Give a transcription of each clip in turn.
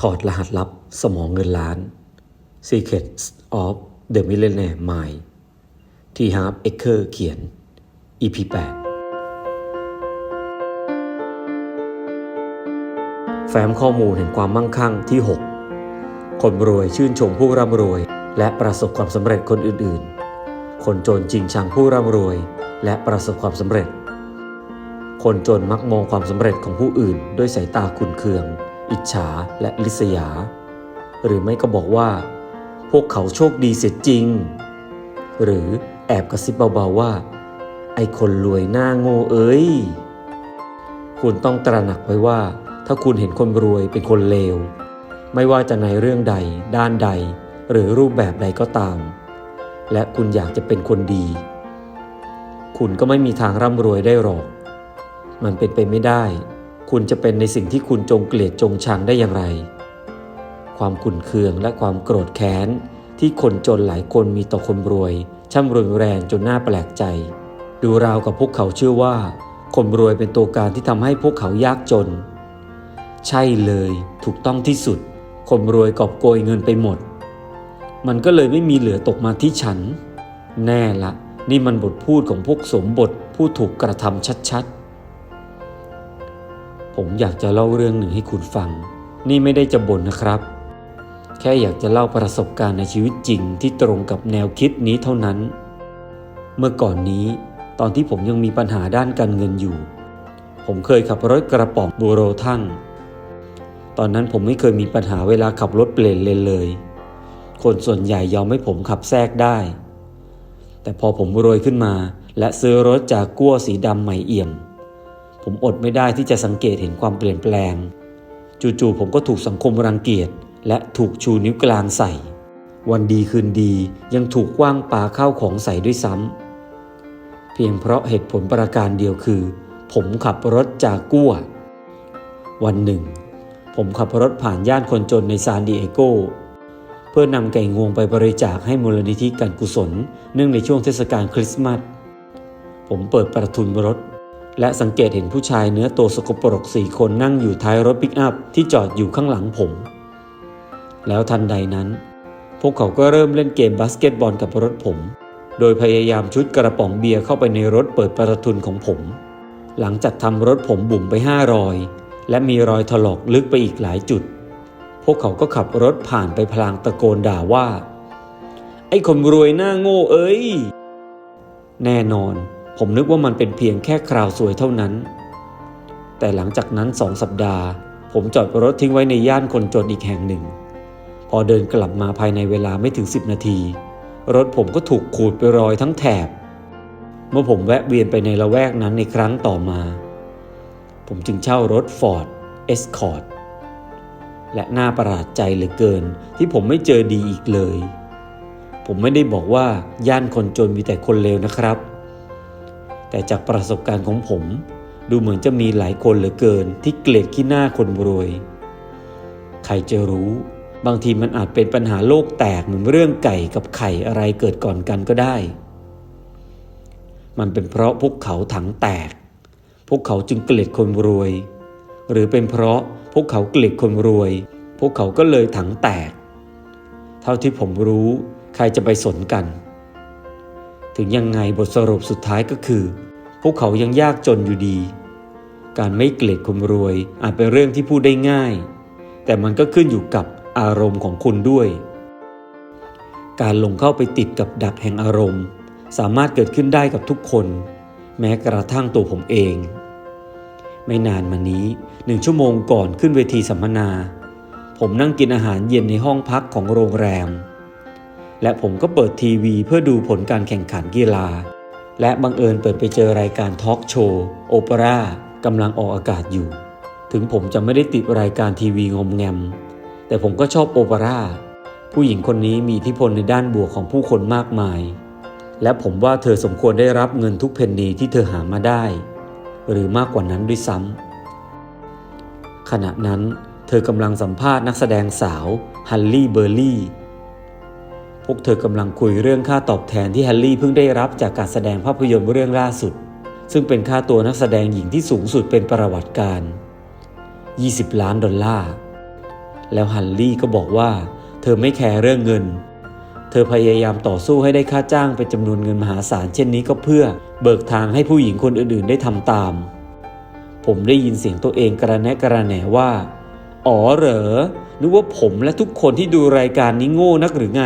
ถอดรหัสลับสมองเงินล้าน Secrets of the Millionaire Mind ที่ฮาร์ปเอเคอร์เขียน EP 8 แฟ้มข้อมูลแห่งความมั่งคั่งที่ 6 คนรวยชื่นชมผู้ร่ำรวย และประสบความสำเร็จคนอื่นๆ คนจนจริงชังผู้ร่ำรวย และประสบความสำเร็จ คนจนมักมองความสำเร็จของผู้อื่น ด้วยสายตาขุนเคือง อิจฉาและลิษยา หรือไม่ก็บอกว่า พวกเขาโชคดีเสียจริง หรือแอบกระซิบเบาๆว่า ไอคนรวยหน้าโง่เอ้ย คุณต้องตระหนักไว้ว่า ถ้าคุณเห็นคนรวยเป็นคนเลว ไม่ว่าจะในเรื่องใด ด้านใด หรือรูปแบบใดก็ตาม และคุณอยากจะเป็นคนดี คุณก็ไม่มีทางร่ำรวยได้หรอก มันเป็นไปไม่ได้ คุณจะเป็นในสิ่งที่คุณจงเกลียดจงชังได้อย่างไร ความขุ่นเคืองและความโกรธแค้น ที่คนจนหลายคนมีต่อคนรวย ช่ำรุนแรงจนน่าแปลกใจ ดูราวกับพวกเขาเชื่อว่า คนรวยเป็นตัวการที่ทำให้พวกเขายากจน ใช่เลยถูกต้องที่สุด คนรวยกอบโกยเงินไปหมด มันก็เลยไม่มีเหลือตกมาที่ฉัน แน่ละนี่มันบทพูดของพวกสมบทผู้ถูกกระทำชัดๆ ผมอยากจะเล่าเรื่องหนึ่งให้คุณฟัง นี่ไม่ได้จะบ่นนะครับ แค่อยากจะเล่าประสบการณ์ในชีวิตจริงที่ตรงกับแนวคิดนี้เท่านั้น เมื่อก่อนนี้ตอนที่ผมยังมีปัญหาด้านการเงินอยู่ ผมเคยขับรถกระป๋องบูโรทั่งตอนนั้นผมไม่เคยมีปัญหาเวลาขับรถเปลี่ยนเลนเลย คนส่วนใหญ่ยอมให้ผมขับแทรกได้ แต่พอผมรวยขึ้นมา และซื้อรถจากกั้วสีดำใหม่เอี่ยม ผมอดไม่ได้ที่จะสังเกตเห็นความเปลี่ยนแปลง จู่ๆผมก็ถูกสังคมรังเกียจ และถูกชูนิ้วกลางใส่ วันดีคืนดียังถูกกว้างปาข้าวของใส่ด้วยซ้ำเพียงเพราะเหตุผลประการเดียวคือ ผมขับรถจากกั้ว วันหนึ่ง ผมขับรถผ่านย่านคนจนในซานดิเอโกเพื่อนำไก่งวงไปบริจาคให้มูลนิธิการกุศล เนื่องในช่วงเทศกาลคริสต์มาสผมเปิดประทุนรถ และสังเกตเห็นผู้ชายเนื้อโตสกปรกสี่คนนั่งอยู่ท้ายรถปิกอัพที่จอดอยู่ข้างหลังผม แล้วทันใดนั้น พวกเขาก็เริ่มเล่นเกมบาสเกตบอลกับรถผม โดยพยายามชุดกระป๋องเบียร์เข้าไปในรถเปิดประทุนของผม หลังจากทำรถผมบุ่มไปห้ารอย และมีรอยถลอกลึกไปอีกหลายจุด พวกเขาก็ขับรถผ่านไปพลางตะโกนด่าว่า ไอ้คนรวยหน้าโง่เอ้ย แน่นอน ผมนึกว่ามันเป็นเพียงแค่คราวสวยเท่านั้น แต่หลังจากนั้นสองสัปดาห์ ผมจอดรถทิ้งไว้ในย่านคนจนอีกแห่งหนึ่ง พอเดินกลับมาภายในเวลาไม่ถึง 10 นาที รถผมก็ถูกขูดไปรอยทั้งแถบ เมื่อผมแวะเวียนไปในละแวกนั้นในครั้งต่อมา ผมจึงเช่ารถ Ford Escort และน่าประหลาดใจเหลือเกินที่ผมไม่เจอดีอีกเลย ผมไม่ได้บอกว่าย่านคนจนมีแต่คนเลวนะครับ แต่จากประสบการณ์ของผม ดูเหมือนจะมีหลายคนเหลือเกินที่เกลียดขี้หน้าคนรวย ใครจะรู้ บางทีมันอาจเป็นปัญหาโลกแตกเหมือนเรื่องไก่กับไข่อะไรเกิดก่อนกันก็ได้ มันเป็นเพราะพวกเขาถังแตก พวกเขาจึงเกลียดคนรวย หรือเป็นเพราะพวกเขาเกลียดคนรวย พวกเขาก็เลยถังแตก เท่าที่ผมรู้ใครจะไปสนกัน ถึงยังไงบทสรุปสุดท้ายก็คือ พวกเขายังยากจนอยู่ดี การไม่เกลียดคนรวยอาจเป็นเรื่องที่พูดได้ง่าย แต่มันก็ขึ้นอยู่กับอารมณ์ของคุณด้วย การลงเข้าไปติดกับดักแห่งอารมณ์ สามารถเกิดขึ้นได้กับทุกคน แม้กระทั่งตัวผมเอง ไม่นานมานี้หนึ่งชั่วโมงก่อนขึ้นเวทีสัมมนา ผมนั่งกินอาหารเย็นในห้องพักของโรงแรม และผมก็เปิดทีวีเพื่อดูผลการแข่งขันกีฬา และบังเอิญเปิดไปเจอรายการทอล์กโชว์โอเปร่ากำลังออกอากาศอยู่ ถึงผมจะไม่ได้ติดรายการทีวีงมแงม แต่ผมก็ชอบโอเปร่าผู้หญิงคนนี้มีอิทธิพลในด้านบวกของผู้คนมากมาย และผมว่าเธอสมควรได้รับเงินทุกเพนนีที่เธอหามาได้ หรือมากกว่านั้นด้วยซ้ำขณะนั้นเธอกำลังสัมภาษณ์นักแสดงสาวฮันลี่เบอร์ลี่ พวกเธอกำลังคุยเรื่องค่าตอบแทนที่ฮันลี่เพิ่งได้รับจากการแสดงภาพยนตร์เรื่องล่าสุด ซึ่งเป็นค่าตัวนักแสดงหญิงที่สูงสุดเป็นประวัติการ 20 ล้านดอลลาร์ แล้วฮันลี่ก็บอกว่า เธอไม่แคร์เรื่องเงิน เธอพยายามต่อสู้ให้ได้ค่าจ้างเป็นจำนวนเงินมหาศาลเช่นนี้ก็เพื่อเบิกทางให้ผู้หญิงคนอื่นๆ ได้ทำตาม ผมได้ยินเสียงตัวเองกระแนะกระแหนว่า อ๋อเหรอ นึกว่าผมและทุกคนที่ดูรายการนี้โง่นักหรือไง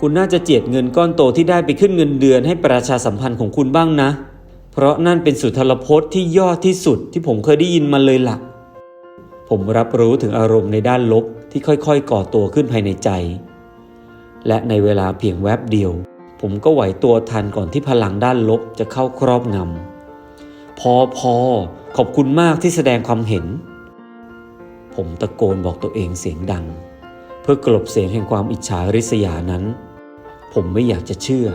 คุณน่าจะเจียดเงินก้อนโตที่ได้ไปขึ้นเงินเดือนให้ประชาสัมพันธ์ของคุณบ้างนะ เพราะนั่นเป็นสุนทรพจน์ที่ยอดที่สุดที่ผมเคยได้ยินมาเลยล่ะ ผมรับรู้ถึงอารมณ์ในด้านลบที่ค่อยๆ ก่อตัวขึ้นภายในใจ และในเวลาเพียงแวบเดียว ผมก็ไหวตัวทันก่อนที่พลังด้านลบจะเข้าครอบงำพอพอขอบคุณมากที่แสดงความเห็น ผมตะโกนบอกตัวเองเสียงดัง เพื่อกลบเสียงแห่งความอิจฉาริษยานั้น ผมไม่อยากจะเชื่อ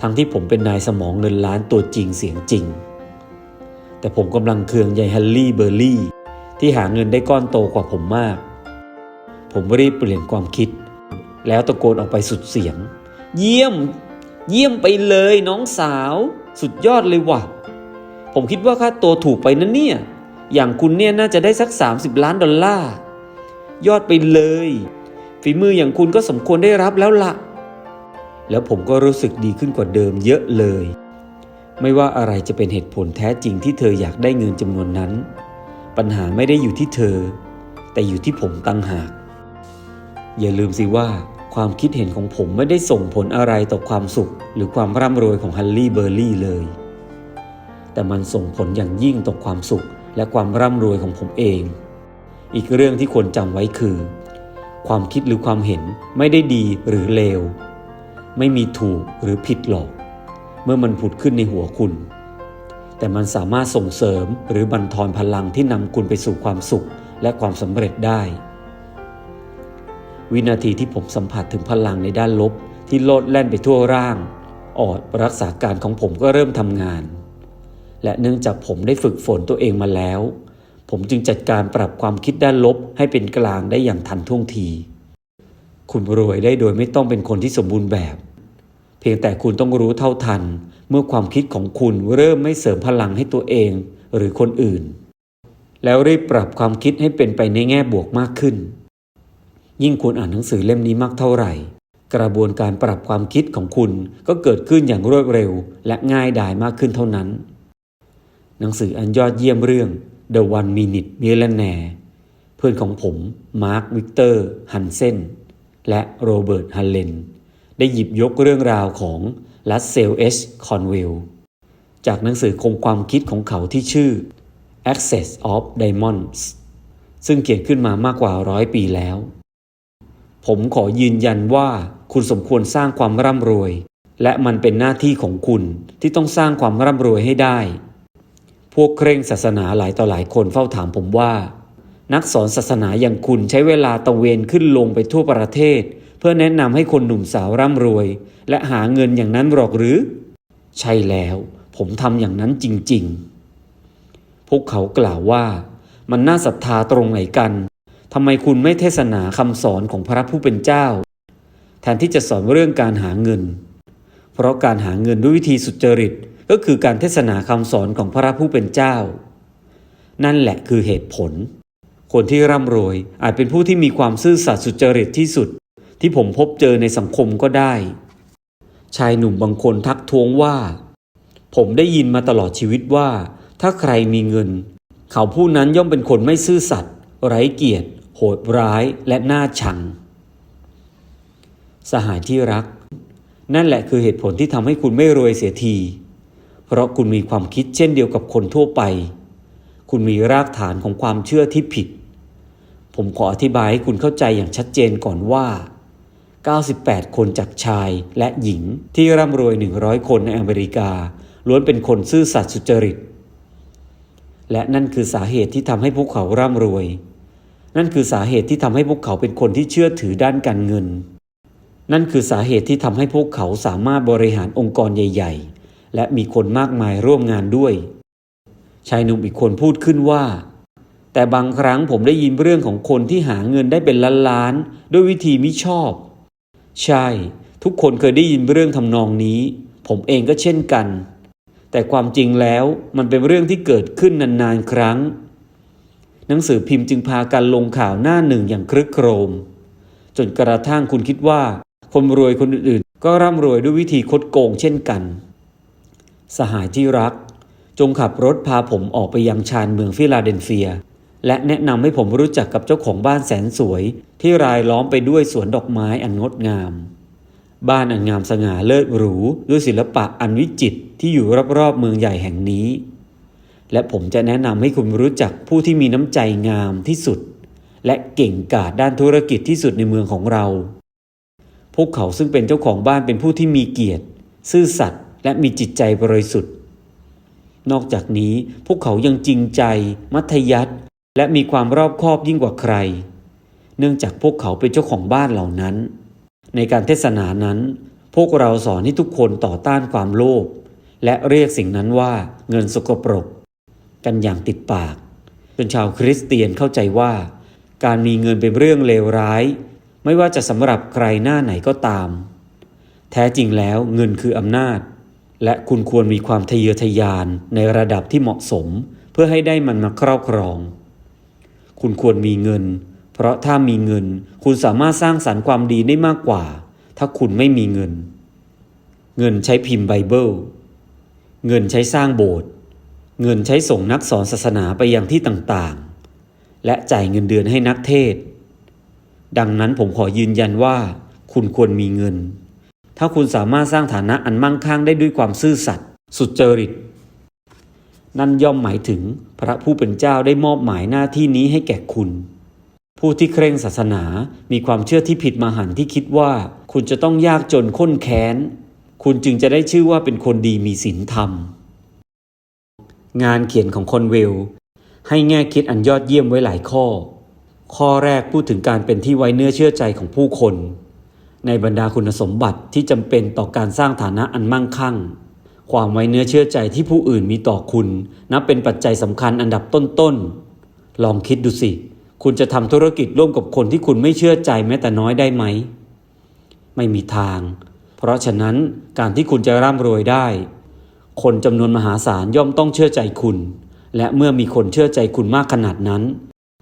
ทั้งที่ผมเป็นนายสมองเงินล้านตัวจริงเสียงจริง แต่ผมกำลังเคืองยายฮันลี่เบอร์รี่ ที่หาเงินได้ก้อนโตกว่าผมมาก ผมรีบเปลี่ยนความคิด แล้วตะโกนออกไปสุดเสียง เยี่ยม เยี่ยมไปเลยน้องสาว สุดยอดเลยว่ะ ผมคิดว่าค่าตัวถูกไปนะเนี่ยอย่างคุณเนี่ยน่าจะได้สัก 30 ล้านดอลลาร์ ยอดไปเลย ฝีมืออย่างคุณก็สมควรได้รับแล้วละแล้วผมก็รู้สึกดีขึ้นกว่าเดิมเยอะเลย ไม่ว่าอะไรจะเป็นเหตุผลแท้จริงที่เธออยากได้เงินจำนวนนั้น ปัญหาไม่ได้อยู่ที่เธอ แต่อยู่ที่ผมตั้งหาก อย่าลืมสิว่าความคิดเห็นของผมไม่ได้ส่งผลอะไรต่อความสุข หรือความร่ำรวยของฮันลี่เบอร์รี่เลย แต่มันส่งผลอย่างยิ่งต่อความสุขและความร่ำรวยของผมเอง อีกเรื่องที่ควรจำไว้คือ ความคิดหรือความเห็นไม่ได้ดีหรือเลว ไม่มีถูกหรือผิดหรอก เมื่อมันผุดขึ้นในหัวคุณ แต่มันสามารถส่งเสริมหรือบันทอนพลังที่นำคุณไปสู่ความสุขและความสำเร็จได้ วินาทีที่ผมสัมผัสถึงพลังในด้านลบที่โลดแล่นไปทั่วร่าง ออดรักษาการของผมก็เริ่มทำงาน และเนื่องจากผมได้ฝึกฝนตัวเองมาแล้ว ผมจึงจัดการปรับความคิดด้านลบให้เป็นกลางได้อย่างทันท่วงที คุณรวยได้โดยไม่ต้องเป็นคนที่สมบูรณ์แบบ เพียงแต่คุณต้องรู้เท่าทัน เมื่อความคิดของคุณเริ่มไม่เสริมพลังให้ตัวเองหรือคนอื่น แล้วรีบปรับความคิดให้เป็นไปในแง่บวกมากขึ้น ยิ่งคุณอ่านหนังสือเล่มนี้มากเท่าไหร่ กระบวนการปรับความคิดของคุณก็เกิดขึ้นอย่างรวดเร็ว และง่ายดายมากขึ้นเท่านั้น หนังสืออันยอดเยี่ยมเรื่อง The One Minute Millionaire เพื่อนของผมมาร์ควิกเตอร์ฮันเซนและโรเบิร์ตฮันเลนได้หยิบยกเรื่องราวของลัสเซลเอชคอนเวลจากหนังสือคมความคิดของเขาที่ชื่อ Access of Diamonds ซึ่งเขียนขึ้นมามากกว่าร้อยปีแล้ว ผมขอยืนยันว่าคุณสมควรสร้างความร่ำรวย และมันเป็นหน้าที่ของคุณที่ต้องสร้างความร่ำรวยให้ได้ พวกเคร่งศาสนาหลายต่อหลายคนเฝ้าถามผมว่า นักสอนศาสนาอย่างคุณใช้เวลาตะเวนขึ้นลงไปทั่วประเทศ เพื่อแนะนำให้คนหนุ่มสาวร่ำรวย และหาเงินอย่างนั้นหรอกหรือ ใช่แล้ว ผมทำอย่างนั้นจริง ๆ พวกเขากล่าวว่า มันน่าศรัทธาตรงไหนกันทำไมคุณไม่เทศนาคำสอนของพระผู้เป็นเจ้า แทนที่จะสอนเรื่องการหาเงิน เพราะการหาเงินด้วยวิธีสุจริต ก็คือการเทศนาคำสอนของพระผู้เป็นเจ้า นั่นแหละคือเหตุผล คนที่ร่ำรวยอาจเป็นผู้ที่มีความซื่อสัตย์สุจริตที่สุด ที่ผมพบเจอในสังคมก็ได้ ชายหนุ่มบางคนทักท้วงว่า ผมได้ยินมาตลอดชีวิตว่า ถ้าใครมีเงิน เขาผู้นั้นย่อมเป็นคนไม่ซื่อสัตย์ไร้เกียรติ โหดร้ายและน่าชัง สหายที่รัก นั่นแหละคือเหตุผลที่ทำให้คุณไม่รวยเสียที เพราะคุณมีความคิดเช่นเดียวกับคนทั่วไป คุณมีรากฐานของความเชื่อที่ผิด ผมขออธิบายให้คุณเข้าใจอย่างชัดเจนก่อนว่า 98 คนจากชายและหญิงที่ร่ำรวย 100 คนในอเมริกา ล้วนเป็นคนซื่อสัตย์สุจริต และนั่นคือสาเหตุที่ทำให้พวกเขาร่ำรวย นั่นคือสาเหตุที่ทำให้พวกเขาเป็นคนที่เชื่อถือด้านการเงิน นั่นคือสาเหตุที่ทำให้พวกเขาสามารถบริหารองค์กรใหญ่ ๆ และมีคนมากมายร่วมงานด้วย ชายหนุ่มอีกคนพูดขึ้นว่า แต่บางครั้งผมได้ยินเรื่องของคนที่หาเงินได้เป็นล้านๆด้วยวิธีมิชอบ ใช่ ทุกคนเคยได้ยินเรื่องทำนองนี้ ผมเองก็เช่นกัน แต่ความจริงแล้วมันเป็นเรื่องที่เกิดขึ้นนานๆครั้ง หนังสือพิมพ์จึงพากันลงข่าวหน้าหนึ่งอย่างครึกโครม จนกระทั่งคุณคิดว่า คนรวยคนอื่นๆ ก็ร่ำรวยด้วยวิธีคดโกงเช่นกัน สหายที่รัก จงขับรถพาผมออกไปยังชานเมืองฟิลาเดลเฟีย และแนะนำให้ผมรู้จักกับเจ้าของบ้านแสนสวย ที่รายล้อมไปด้วยสวนดอกไม้อันงดงาม บ้านอันงามสง่าเลิศหรูด้วยศิลปะอันวิจิตรที่อยู่รอบๆเมืองใหญ่แห่งนี้ และผมจะแนะนำให้คุณรู้จักผู้ที่มีน้ำใจงามที่สุด และเก่งกาจด้านธุรกิจที่สุดในเมืองของเรา พวกเขาซึ่งเป็นเจ้าของบ้านเป็นผู้ที่มีเกียรติ ซื่อสัตย์ และมีจิตใจบริสุทธิ์ นอกจากนี้พวกเขายังจริงใจ มัธยัติและมีความรอบคอบยิ่งกว่าใคร เนื่องจากพวกเขาเป็นเจ้าของบ้านเหล่านั้น ในการเทศนานั้น พวกเราสอนให้ทุกคนต่อต้านความโลภและเรียกสิ่งนั้นว่าเงินสกปรก กันอย่างติดปาก จนชาวคริสเตียนเข้าใจว่า การมีเงินเป็นเรื่องเลวร้าย ไม่ว่าจะสำหรับใครหน้าไหนก็ตาม แท้จริงแล้วเงินคืออำนาจ และคุณควรมีความทะเยอทะยานในระดับที่เหมาะสม เพื่อให้ได้มันมาครอบครอง คุณควรมีเงิน เพราะถ้ามีเงิน คุณสามารถสร้างสารรค์ความดีได้มากกว่า ถ้าคุณไม่มีเงิน เงินใช้พิมพ์ไบเบิล เงินใช้สร้างโบสถ์ เงินใช้ส่งนักสอนศาสนาไปยังที่ต่างๆ และจ่ายเงินเดือนให้นักเทศ ดังนั้นผมขอยืนยันว่า คุณควรมีเงิน ถ้าคุณสามารถสร้างฐานะอันมั่งคั่งได้ด้วยความซื่อสัตย์สุจริต นั่นย่อมหมายถึงพระผู้เป็นเจ้าได้มอบหมายหน้าที่นี้ให้แก่คุณ ผู้ที่เคร่งศาสนามีความเชื่อที่ผิดมาหันที่คิดว่า คุณจะต้องยากจนข้นแค้น คุณจึงจะได้ชื่อว่าเป็นคนดีมีศีลธรรม งานเขียนของคอนเวล ให้แง่คิดอันยอดเยี่ยมไว้หลายข้อ ข้อแรกพูดถึงการเป็นที่ไว้เนื้อเชื่อใจของผู้คน ในบรรดาคุณสมบัติที่จำเป็นต่อการสร้างฐานะอันมั่งคั่ง ความไว้เนื้อเชื่อใจที่ผู้อื่นมีต่อคุณ นับเป็นปัจจัยสำคัญอันดับต้นๆ ลองคิดดูสิ คุณจะทำธุรกิจร่วมกับคนที่คุณไม่เชื่อใจแม้แต่น้อยได้ไหม ไม่มีทาง เพราะฉะนั้นการที่คุณจะร่ำรวยได้ คนจำนวนมหาศาลย่อมต้องเชื่อใจคุณ และเมื่อมีคนเชื่อใจคุณมากขนาดนั้น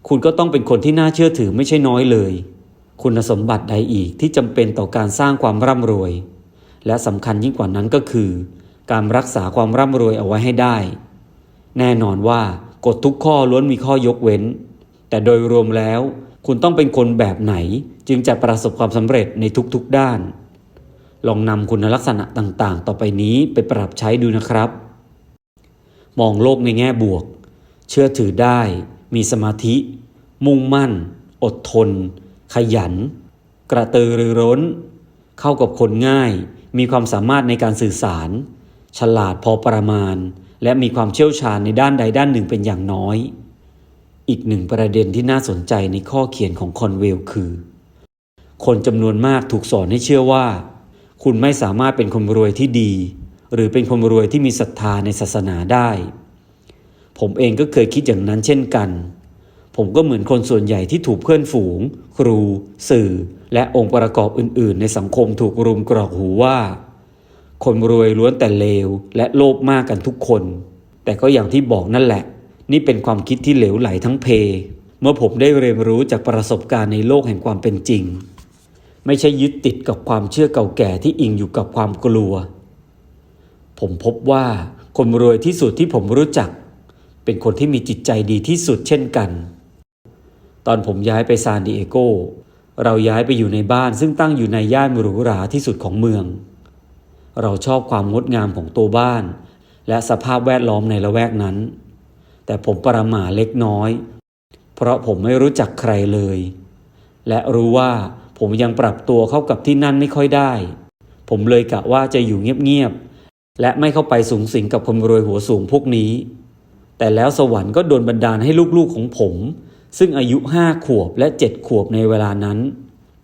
คุณก็ต้องเป็นคนที่น่าเชื่อถือไม่ใช่น้อยเลย คุณสมบัติใดอีกที่จำเป็นต่อการสร้างความร่ำรวย และสำคัญยิ่งกว่านั้นก็คือ การรักษาความร่ำรวยเอาไว้ให้ได้ แน่นอนว่ากฎทุกข้อล้วนมีข้อยกเว้น แต่โดยรวมแล้ว คุณต้องเป็นคนแบบไหนจึงจะประสบความสำเร็จในทุกๆด้าน ลองนำคุณลักษณะต่างๆ ต่อไปนี้ไปปรับใช้ดูนะครับ มองโลกในแง่บวก เชื่อถือได้ มีสมาธิ มุ่งมั่น อดทน ขยัน กระตือรือร้น เข้ากับคนง่าย มีความสามารถในการสื่อสาร ฉลาดพอประมาณ และมีความเชี่ยวชาญในด้านใดด้านหนึ่งเป็นอย่างน้อย อีกหนึ่งประเด็นที่น่าสนใจในข้อเขียนของคอนเวลคือ คนจำนวนมากถูกสอนให้เชื่อว่า คุณไม่สามารถเป็นคนรวยที่ดี หรือเป็นคนรวยที่มีศรัทธาในศาสนาได้ ผมเองก็เคยคิดอย่างนั้นเช่นกัน ผมก็เหมือนคนส่วนใหญ่ที่ถูกเพื่อนฝูง ครู สื่อ และองค์ประกอบอื่น ๆ ในสังคมถูกรุมกรอกหูว่า คนรวยล้วนแต่เลว และโลภมากกันทุกคน แต่ก็อย่างที่บอกนั่นแหละ นี่เป็นความคิดที่เหลวไหลทั้งเพ เมื่อผมได้เรียนรู้จากประสบการณ์ในโลกแห่งความเป็นจริง ไม่ใช่ยึดติดกับความเชื่อเก่าแก่ที่อิงอยู่กับความกลัว ผมพบว่าคนรวยที่สุดที่ผมรู้จัก เป็นคนที่มีจิตใจดีที่สุดเช่นกัน ตอนผมย้ายไปซานดิเอโก เราย้ายไปอยู่ในบ้านซึ่งตั้งอยู่ในย่านหรูหราที่สุดของเมือง เราชอบความงดงามของตัวบ้าน และสภาพแวดล้อมในละแวกนั้น แต่ผมประหม่าเล็กน้อย เพราะผมไม่รู้จักใครเลย และรู้ว่าผมยังปรับตัวเข้ากับที่นั่นไม่ค่อยได้ ผมเลยกะว่าจะอยู่เงียบๆ และไม่เข้าไปสูงสิงกับคนรวยหัวสูงพวกนี้ แต่แล้วสวรรค์ก็โดนบันดาลให้ลูกๆของผม ซึ่งอายุห้าขวบและเจ็ดขวบในเวลานั้น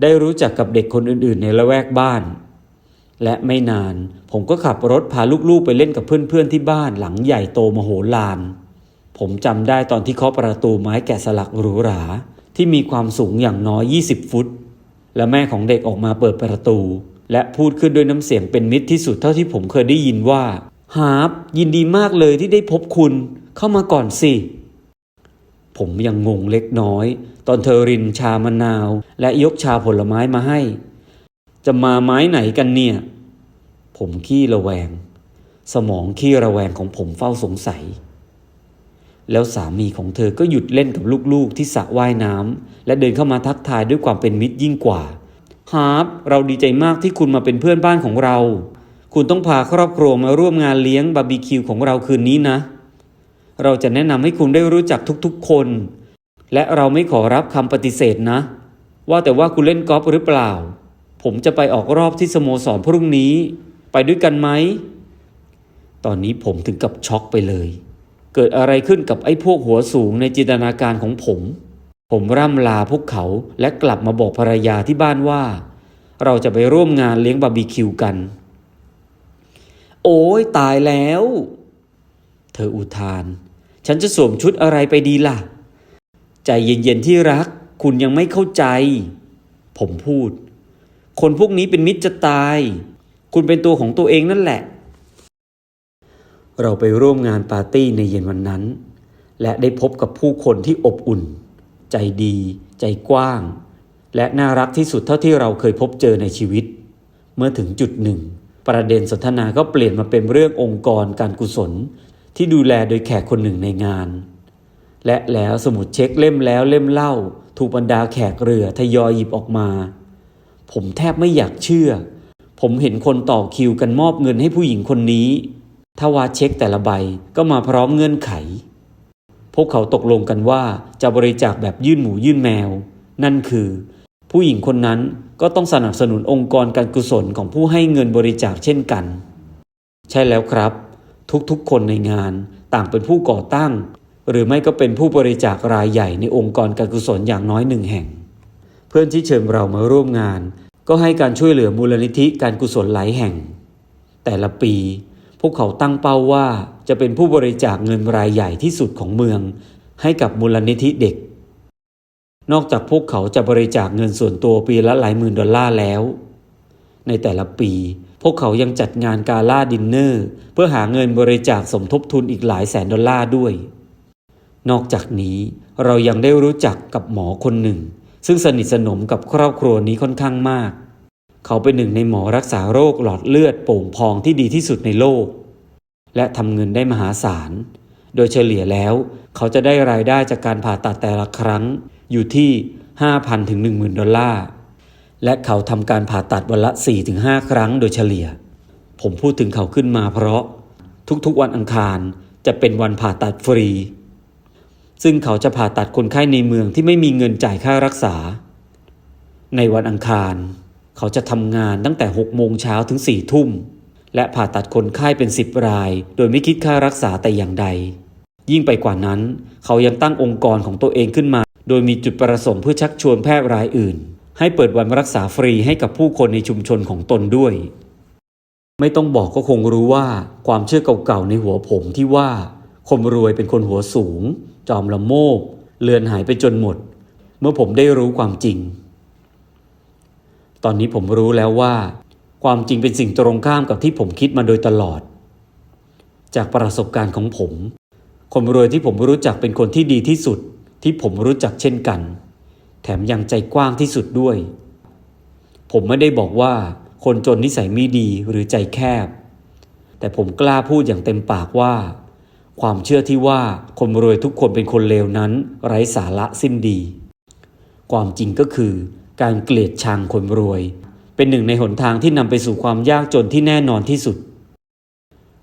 ได้รู้จักกับเด็กคนอื่นๆ ในละแวกบ้าน และไม่นานผมก็ขับรถพาลูกๆ ไปเล่นกับเพื่อนๆที่บ้านหลังใหญ่โตมโหฬารผมจำได้ตอนที่เคาะประตูไม้แกะสลักหรูหราที่มีความสูงอย่างน้อย 20 ฟุต และแม่ของเด็กออกมาเปิดประตู และพูดขึ้นด้วยน้ำเสียงเป็นมิตรที่สุดเท่าที่ผมเคยได้ยินว่าฮาร์ปยินดีมากเลยที่ได้พบคุณ เข้ามาก่อนสิ ผมยังงงเล็กน้อย ตอนเธอรินชามะนาว และยกชาผลไม้มาให้ จะมาไม้ไหนกันเนี่ย ผมขี้ระแวง สมองขี้ระแวงของผมเฝ้าสงสัย แล้วสามีของเธอก็หยุดเล่นกับลูกๆที่สระว่ายน้ำและเดินเข้ามาทักทายด้วยความเป็นมิตรยิ่งกว่าฮาร์ปเราดีใจมากที่คุณมาเป็นเพื่อนบ้านของเรา คุณต้องพาครอบครัวมาร่วมงานเลี้ยงบาร์บีคิวของเราคืนนี้นะ เราจะแนะนำให้คุณได้รู้จักทุกๆคน และเราไม่ขอรับคำปฏิเสธนะ ว่าแต่ว่าคุณเล่นกอล์ฟหรือเปล่า ผมจะไปออกรอบที่สโมสรพรุ่งนี้ ไปด้วยกันไหม ตอนนี้ผมถึงกับช็อกไปเลย เกิดอะไรขึ้นกับไอ้พวกหัวสูงในจินตนาการของผม ผมร่ำลาพวกเขาและกลับมาบอกภรรยาที่บ้านว่า เราจะไปร่วมงานเลี้ยงบาร์บีคิวกัน โอ้ยตายแล้ว เธออุทาน ฉันจะสวมชุดอะไรไปดีล่ะ ใจเย็นๆที่รัก คุณยังไม่เข้าใจ ผมพูด คนพวกนี้เป็นมิตรจะตาย คุณเป็นตัวของตัวเองนั่นแหละ เราไปร่วมงานปาร์ตี้ในเย็นวันนั้น และได้พบกับผู้คนที่อบอุ่น ใจดี ใจกว้าง และน่ารักที่สุดเท่าที่เราเคยพบเจอในชีวิต เมื่อถึงจุดหนึ่ง ประเด็นสนทนาก็เปลี่ยนมาเป็นเรื่ององค์กรการกุศล ที่ดูแลโดยแขกคนหนึ่งในงาน และแล้วสมุดเช็คเล่มแล้วเล่มเล่า ถูกบรรดาแขกเรือทยอยหยิบออกมา ผมแทบไม่อยากเชื่อ ผมเห็นคนต่อคิวกันมอบเงินให้ผู้หญิงคนนี้ ถ้าวาเช็คแต่ละใบก็มาพร้อมเงื่อนไข พวกเขาตกลงกันว่าจะบริจาคแบบยื่นหมูยื่นแมว นั่นคือ ผู้หญิงคนนั้นก็ต้องสนับสนุนองค์กรการกุศลของผู้ให้เงินบริจาคเช่นกัน ใช่แล้วครับ ทุกๆ คนในงาน ต่างเป็นผู้ก่อตั้ง หรือไม่ก็เป็นผู้บริจาครายใหญ่ในองค์กรการกุศลอย่างน้อยหนึ่งแห่ง เพื่อนที่เชิญเรามาร่วมงาน ก็ให้การช่วยเหลือมูลนิธิการกุศลหลายแห่ง แต่ละปี พวกเขาตั้งเป้าว่าจะเป็นผู้บริจาคเงินรายใหญ่ที่สุดของเมือง ให้กับมูลนิธิเด็ก นอกจากพวกเขาจะบริจาคเงินส่วนตัวปีละหลายหมื่นดอลลาร์แล้ว ในแต่ละปี พวกเขายังจัดงานกาล่าดินเนอร์ เพื่อหาเงินบริจาคสมทบทุนอีกหลายแสนดอลลาร์ด้วย นอกจากนี้เรายังได้รู้จักกับหมอคนหนึ่ง ซึ่งสนิทสนมกับครอบครัวนี้ค่อนข้างมาก เขาเป็นหนึ่งในหมอรักษาโรคหลอดเลือดโป่งพองที่ดีที่สุดในโลก และทำเงินได้มหาศาล โดยเฉลี่ยแล้วเขาจะได้รายได้จากการผ่าตัดแต่ละครั้งอยู่ที่ 5,000ถึง10,000 ดอลลาร์ และเขาทำการผ่าตัดวันละ 4-5 ครั้งโดยเฉลี่ย ผมพูดถึงเขาขึ้นมาเพราะทุกๆวันอังคารจะเป็นวันผ่าตัดฟรี ซึ่งเขาจะผ่าตัดคนไข้ในเมืองที่ไม่มีเงินจ่ายค่ารักษา ในวันอังคาร เขาจะทำงานตั้งแต่ 6 โมงเช้าถึง 4 ทุ่ม และผ่าตัดคนไข้เป็น 10 ราย โดยไม่คิดค่ารักษาแต่อย่างใด ยิ่งไปกว่านั้น เขายังตั้งองค์กรของตัวเองขึ้นมา โดยมีจุดประสงค์เพื่อชักชวนแพทย์รายอื่น ให้เปิดวันรักษาฟรีให้กับผู้คนในชุมชนของตนด้วย ไม่ต้องบอกก็คงรู้ว่าความเชื่อเก่าๆในหัวผมที่ว่าคนรวยเป็นคนหัวสูง จอมละโมบเลือนหายไปจนหมด เมื่อผมได้รู้ความจริง ตอนนี้ผมรู้แล้วว่า ความจริงเป็นสิ่งตรงข้ามกับที่ผมคิดมาโดยตลอด จากประสบการณ์ของผม คนรวยที่ผมรู้จักเป็นคนที่ดีที่สุดที่ผมรู้จักเช่นกัน ถมยังใจกว้างที่สุดด้วย ผมไม่ได้บอกว่าคนจนนิสัยไม่ดีหรือใจแคบ แต่ผมกล้าพูดอย่างเต็มปากว่า ความเชื่อที่ว่าคนรวยทุกคนเป็นคนเลวนั้น ไร้สาระสิ้นดี ความจริงก็คือ การเกลียดชังคนรวย เป็นหนึ่งในหนทางที่นำไปสู่ความยากจนที่แน่นอนที่สุด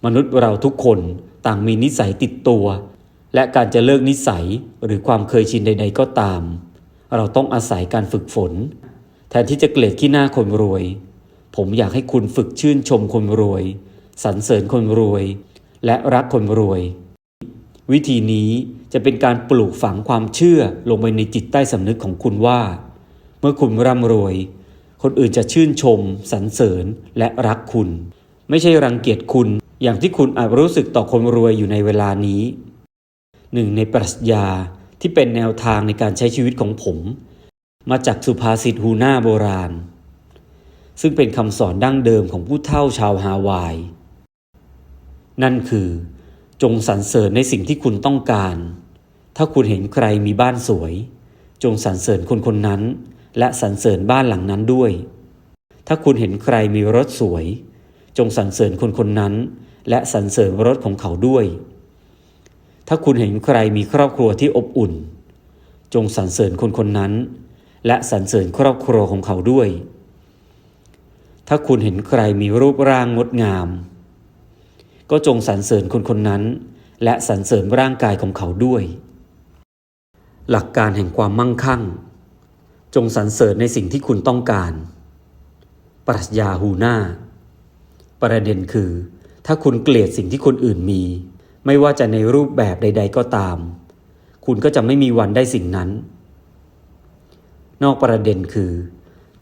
มนุษย์เราทุกคนต่างมีนิสัยติดตัว และการจะเลิกนิสัยหรือความเคยชินใด ๆ ก็ตาม เราต้องอาศัยการฝึกฝน แทนที่จะเกลียดขี้หน้าคนรวย ผมอยากให้คุณฝึกชื่นชมคนรวย สรรเสริญคนรวย และรักคนรวย วิธีนี้จะเป็นการปลูกฝังความเชื่อลงไปในจิตใต้สำนึกของคุณว่า เมื่อคุณร่ำรวย คนอื่นจะชื่นชม สรรเสริญและรักคุณ ไม่ใช่รังเกียจคุณอย่างที่คุณอาจรู้สึกต่อคนรวยอยู่ในเวลานี้หนึ่งในปรัชญา ที่เป็นแนวทางในการใช้ชีวิตของผม มาจากสุภาษิตฮูน่าโบราณ ซึ่งเป็นคำสอนดั้งเดิมของผู้เฒ่าชาวฮาวาย นั่นคือ จงสรรเสริญในสิ่งที่คุณต้องการ ถ้าคุณเห็นใครมีบ้านสวย จงสรรเสริญคนคนนั้น และสรรเสริญบ้านหลังนั้นด้วย ถ้าคุณเห็นใครมีรถสวย จงสรรเสริญคนคนนั้น และสรรเสริญรถของเขาด้วย ถ้าคุณเห็นใครมีครอบครัวที่อบอุ่น จงสรรเสริญคนคนนั้น และสรรเสริญครอบครัวของเขาด้วย ถ้าคุณเห็นใครมีรูปร่างงดงาม ก็จงสรรเสริญคนคนนั้น และสรรเสริญร่างกายของเขาด้วย หลักการแห่งความมั่งคั่ง จงสรรเสริญในสิ่งที่คุณต้องการ ปรัชญาฮูน่าประเด็นคือ ถ้าคุณเกลียดสิ่งที่คนอื่นมี ไม่ว่าจะในรูปแบบใด ๆ ก็ตาม คุณก็จะไม่มีวันได้สิ่งนั้น นอกประเด็นคือ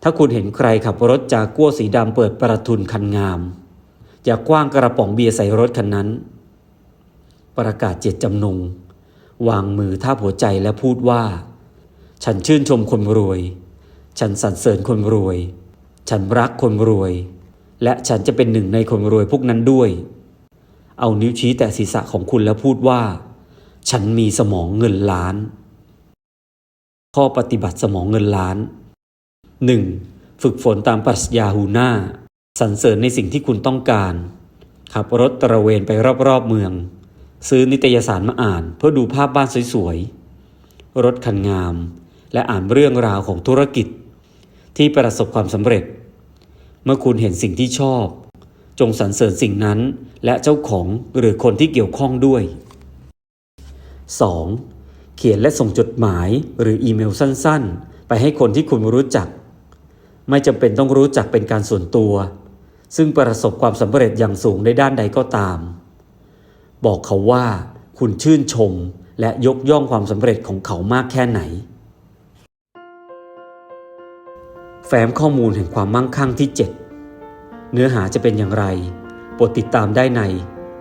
ถ้าคุณเห็นใครขับรถจากกัวสีดำเปิดประทุนคันงาม อย่ากว้างกระป๋องเบียร์ใส่รถคันนั้น ประกาศเจตจำนง วางมือท่าหัวใจและพูดว่า ฉันชื่นชมคนรวย ฉันสรรเสริญคนรวย ฉันรักคนรวย และฉันจะเป็นหนึ่งในคนรวยพวกนั้นด้วย เอานิ้วชี้แตะศีรษะของคุณแล้วพูดว่า ฉันมีสมองเงินล้าน ข้อปฏิบัติสมองเงินล้าน 1. ฝึกฝนตามปรัชญาฮูน่าสรรเสริญในสิ่งที่คุณต้องการ ขับรถตระเวนไปรอบๆเมือง ซื้อนิตยสารมาอ่าน เพื่อดูภาพบ้านสวยๆ รถคันงาม และอ่านเรื่องราวของธุรกิจ ที่ประสบความสำเร็จ เมื่อคุณเห็นสิ่งที่ชอบ จงสรรเสริญสิ่งนั้น และเจ้าของหรือคนที่เกี่ยวข้องด้วย 2. เขียนและส่งจดหมายหรืออีเมลสั้นๆ ไปให้คนที่คุณรู้จัก ไม่จำเป็นต้องรู้จักเป็นการส่วนตัว ซึ่งประสบความสำเร็จอย่างสูงในด้านใดก็ตาม บอกเขาว่าคุณชื่นชมและยกย่องความสำเร็จของเขามากแค่ไหน แฟ้มข้อมูลแห่งความมั่งคั่งที่ 7 เนื้อหาจะเป็นอย่างไร โปรดติดตามได้ใน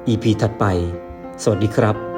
EP ถัดไป สวัสดีครับ